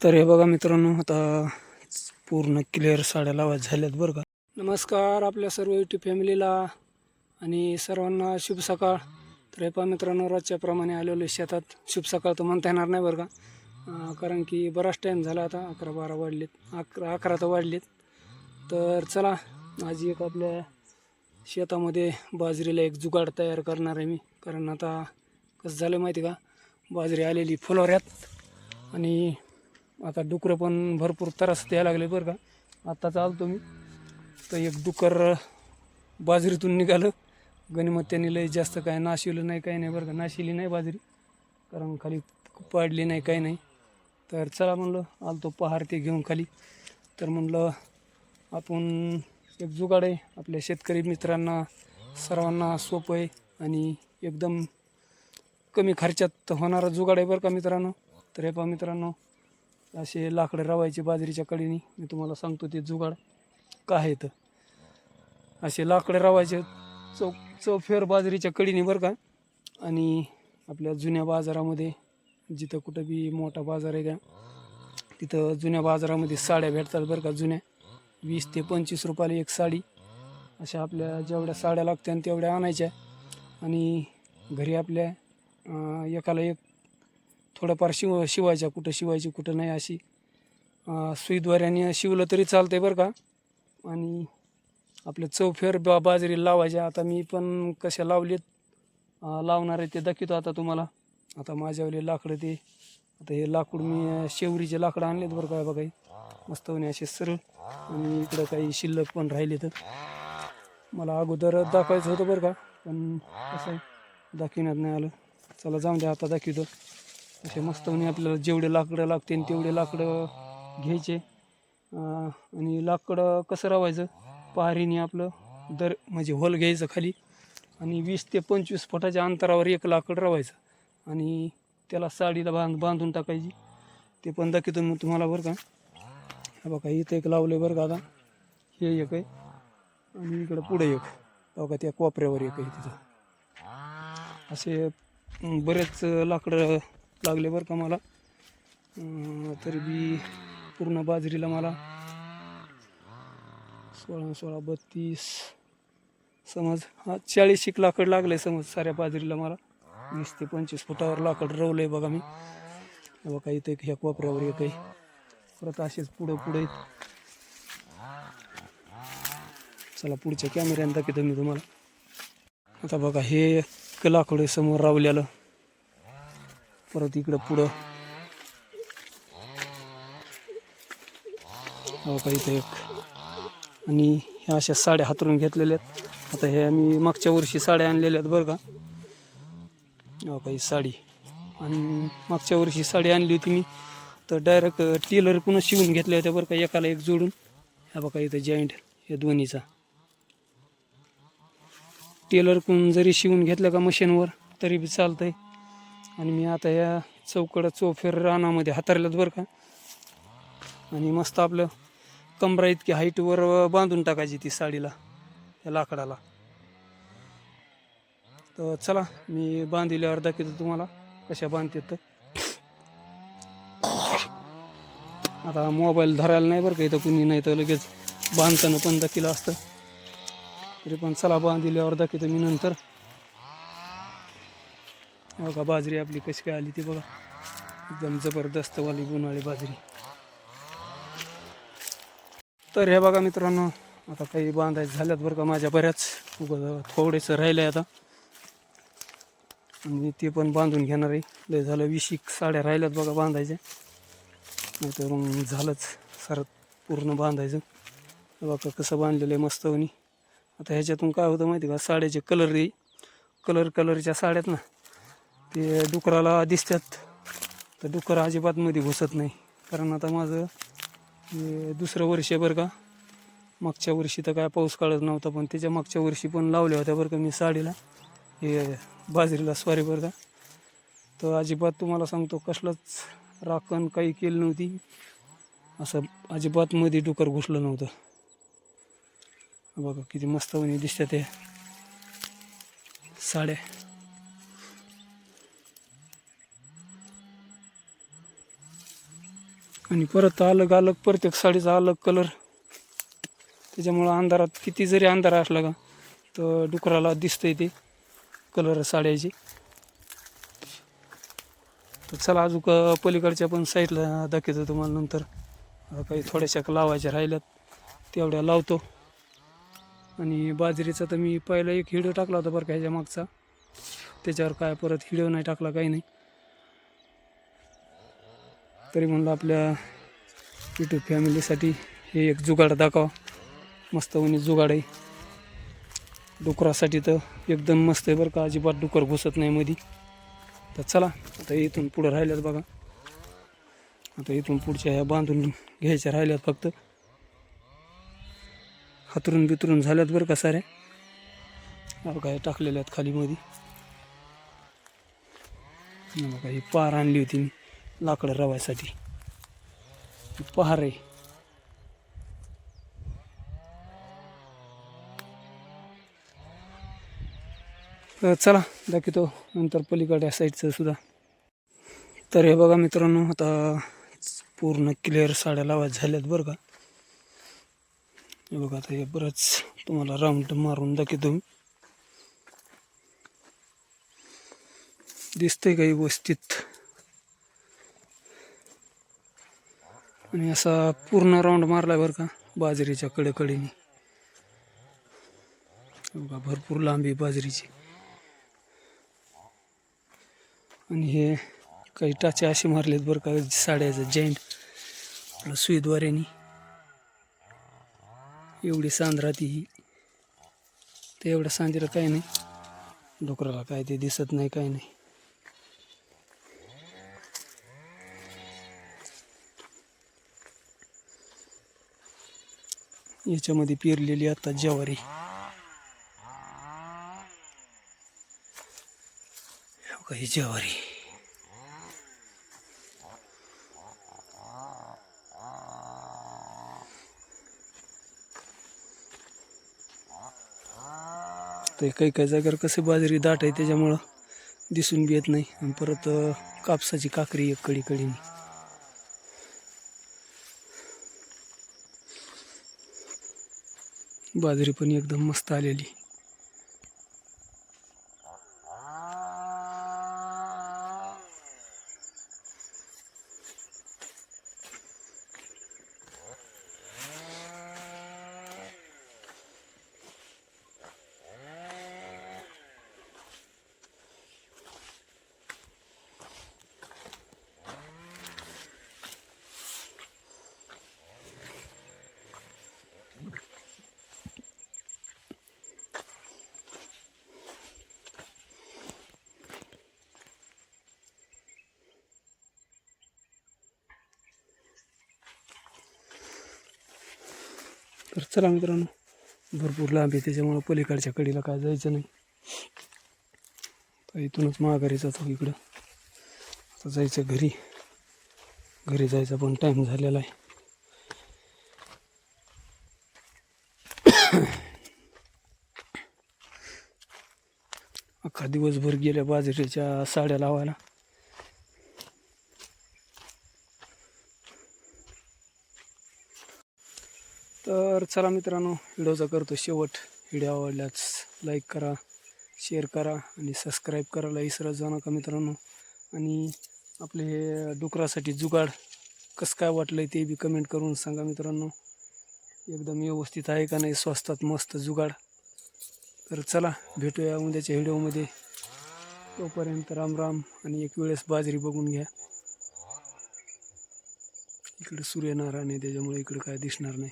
तर हे बघा मित्रांनो आता पूर्ण क्लिअर साड्या लावायच्या झाल्यात बरं का. नमस्कार आपल्या सर्व युट्यूब फॅमिलीला आणि सर्वांना शुभ सकाळ. तर हे पहा मित्रांनो रोजच्याप्रमाणे आलेलो शेतात. शुभ सकाळ तर म्हणता येणार नाही बरं का. कारण की बराच टाईम झाला आता अकरा बारा वाढलेत. अकरा अकरा तर वाढलेत. तर चला आज एक आपल्या शेतामध्ये बाजरीला एक जुगाड तयार करणार आहे मी. कारण आता कसं झालं माहिती का? बाजरी आलेली फुलोऱ्यात. आणि आता डुकरं पण भरपूर त्रास द्यायला लागले बरं का. आत्ताच आलो मी. तर एक डुकर बाजरीतून निघालं. गणिमत त्यांनी लय जास्त काय नाशिवलं नाही काही नाही बरं का. नाशिली नाही बाजरी. कारण खाली पाडली नाही काही नाही. तर चला म्हणलं आलो तो पहार ते घेऊन खाली. तर म्हणलं आपण एक जुगाड आहे. आपल्या शेतकरी मित्रांना सर्वांना सोपं आहे आणि एकदम कमी खर्चात होणारा जुगाड आहे बरं का मित्रांनो. तर हे पहा मित्रांनो असे लाकडं रवायचे बाजरीच्या कडीने मी तुम्हाला सांगतो ते जुगाड का आहे तर असे लाकडं रवायचे चौ चौफेर बाजरीच्या कडीने बरं का? आणि आपल्या जुन्या बाजारामध्ये जिथं कुठं बी मोठा बाजार आहे का तिथं जुन्या बाजारामध्ये साड्या भेटतात बरं का जुन्या. वीस ते पंचवीस रुपयाला एक साडी. अशा आपल्या जेवढ्या साड्या लागत्या तेवढ्या आणायच्या. आणि घरी आपल्या एकाला एक थोडंफार शिव शिवायच्या कुठं शिवायची कुठं नाही अशी. सुईद्वाऱ्याने शिवलं तरी चालते बरं का. आणि आपलं चौफेर बा बाजरी लावायच्या. आता मी पण कशा लावलेत लावणार आहे ते दाखवतो आता तुम्हाला. आता माझ्यावले लाकडं ते आता हे लाकूड मी शेवरीचे लाकडं आणलेत बरं का बघाई मस्त होणे असे सरळ. आणि इकडं काही शिल्लक पण राहिले तर. मला अगोदर दाखवायचं होतं बरं का पण कसं आहे दाखविण्यात नाही आलं. चला जाऊन द्या आता दाखवतो. असे मस्त आपल्याला जेवढे लाकडं लागतील तेवढे लाकडं घ्यायचे. आणि लाकडं कसं रावायचं? पहारीने आपलं दर म्हणजे होल घ्यायचं खाली. आणि वीस ते पंचवीस फुटाच्या अंतरावर एक लाकड रवायचं. आणि त्याला साडीला बांध बांधून टाकायची. ते पण दाखवतो मग तुम्हाला बरं का. हे बघा इथं एक लावलं बरं का आता. हे एक आहे. आणि इकडं पुढे एक. बघा त्या कोपऱ्यावर एक आहे तिथं. असे बरेच लाकडं लागले बरं का मला. तरी बी पूर्ण बाजरीला मला सोळा सोळा बत्तीस समज हा चाळीस एक लाकड लागले समज साऱ्या बाजरीला मला. वीस ते पंचवीस फुटावर लाकड रवलं आहे बघा मी. बघा इथं ह्या कोपऱ्यावर एक आहे. परत असेच पुढं पुढे चला पुढच्या कॅमेऱ्यानं दाखवतो मी तुम्हाला. आता बघा हे एक लाकड आहे समोर रावल्यालं परत इकडं पुढं. हो का इथं एक. आणि ह्या अशा साड्या हातरून घेतलेल्या आहेत. आता हे आम्ही मागच्या वर्षी साड्या आणलेल्या आहेत बरं का. हो का ही साडी. आणि मागच्या वर्षी साडी आणली होती मी. तर डायरेक्ट टेलर पुन्हा शिवून घेतल्या होत्या बरं का एकाला एक जोडून. ह्या बघा इथं जॉईंट हे दोन्हीचा. टेलर कोण जरी शिवून घेतलं का मशीनवर तरी बी चालतंय. आणि मी आता या चौकड चौफेर रानामध्ये हातारल्यात बरं का. आणि मस्त आपलं कमरा इतकी हाईटवर बांधून टाकायची ती साडीला त्या लाकडाला. तर चला मी बांधिल्यावर दाखवतो तुम्हाला कशा बांधते तर. आता मोबाईल धरायला नाही बरं का इथं कुणी नाही तर लगेच बांधताना पण दाखिलं असतं. तरी पण चला बांधिल्यावर दाखवतो मी नंतर. हो बघा बाजरी आपली कशी काय आली ती बघा. एकदम जबरदस्त वाली उन्हाळी बाजरी. तर हे बघा मित्रांनो आता काही बांधायचं झाल्यात बरं का माझ्या बऱ्याच. उगाच थोडेसं राहिले आता. आणि ते पण बांधून घेणार आहे. लय झालं वीस एक साड्या राहिल्यात बघा बांधायच्या नाही तर मग झालंच सारं पूर्ण बांधायचं. बघा कसं बांधलेलं आहे मस्त होणी आता ह्याच्यातून काय होतं माहिती का? साड्याचे कलर कलर कलरच्या साड्यात ना ते डुकराला दिसतात. तर डुकर अजिबातमध्ये घुसत नाही. कारण आता माझं दुसरं वर्ष आहे बरं का. मागच्या वर्षी तर काय पाऊस काढत नव्हता पण त्याच्या मागच्या वर्षी पण लावल्या होत्या बरं का मी साडीला. हे बाजरीला स्वारी बरं का. तर अजिबात तुम्हाला सांगतो कसलंच राखण काही केलं नव्हती. असं अजिबात मध्ये डुकर घुसलं नव्हतं. बघा किती मस्त दिसतात ते साड्या. आणि परत अलग अलग प्रत्येक साडीचा अलग कलर त्याच्यामुळं अंधारात किती जरी अंधार असला का तर डुकराला दिसतंय ते कलर साड्याचे. तर चला अजून पलीकडच्या पण साईडला दाखवतो तुम्हाला नंतर. काही थोड्याशा लावायच्या राहिल्यात तेवढ्या लावतो. आणि बाजरीचा तर मी पहिला एक हिडो टाकला होता बरं का ह्याच्या मागचा. त्याच्यावर काय परत हिडो नाही टाकला काही नाही. तरी म्हणलं आपल्या युट्यूब फॅमिलीसाठी हे एक जुगाड दाखवा. मस्त उन्ही जुगाड आहे. डुकरासाठी तर एकदम मस्त आहे बरं का. अजिबात डुकर घुसत नाही मधी. तर चला आता इथून पुढं राहिल्यात बघा. आता इथून पुढच्या ह्या बांधून घ्यायच्या राहिल्यात फक्त. हातरून बितरून झाल्यात बरं का साऱ्या. बघा हे टाकलेल्या आहेत खाली मध्ये बघा ही पार आणली होती मी. लाकडं रवायसाठी. पहारे. चला दाखवतो नंतर पलीकडे साईडचं सुद्धा. तर हे बघा मित्रांनो आता पूर्ण क्लिअर साड्या लावायच्या झाल्यात बरं का. हे बघा आता हे बरंच तुम्हाला राऊंड मारून दाखवतो मी. दिसतंय काही व्यवस्थित? आणि असा पूर्ण राऊंड मारला बरं का बाजरीच्या कडेकडेने. बघा भरपूर लांबी बाजरीची. आणि हे काही टाचे असे मारलेत बरं का साड्याचं जैंट आपलं सुईद्वारेनी. एवढी सांद्राती ही. ते एवढं सांजेला काही नाही. डोकराला काय ते दिसत नाही काही नाही. याच्यामध्ये पेरलेली आता ज्वारी. काही ज्वारी. तर काही काही जागेवर कसं बाजरी दाट आहे त्याच्यामुळं दिसून बी येत नाही. आणि परत कापसाची काकरी एक कडी कडी बाजरी पण एकदम मस्त आलेली. तर चला मित्रांनो भरपूर लांब आहे त्याच्यामुळं पलीकडच्या कडीला काय जायचं नाही. तर इथूनच माघारी जातो इकडं. आता जायचं घरी. घरी जायचा पण टाईम झालेला आहे. अख्खा दिवसभर गेल्या बाजरीच्या साड्या लावायला तर चला मित्रांनो व्हिडिओचा करतो शेवट. व्हिडिओ आवडल्यास लाईक करा शेअर करा आणि सबस्क्राईब करायला विसरत जाऊ नका मित्रांनो. आणि आपले हे डुकरासाठी जुगाड कसं काय वाटलं ते बी कमेंट करून सांगा मित्रांनो. एकदम व्यवस्थित आहे का नाही? स्वस्तात मस्त जुगाड. तर चला भेटूया उद्याच्या व्हिडिओमध्ये तोपर्यंत राम राम आणि एक वेळेस बाजरी बघून घ्या. इकडे सूर्यनारायण आहे त्याच्यामुळे इकडे काय दिसणार नाही.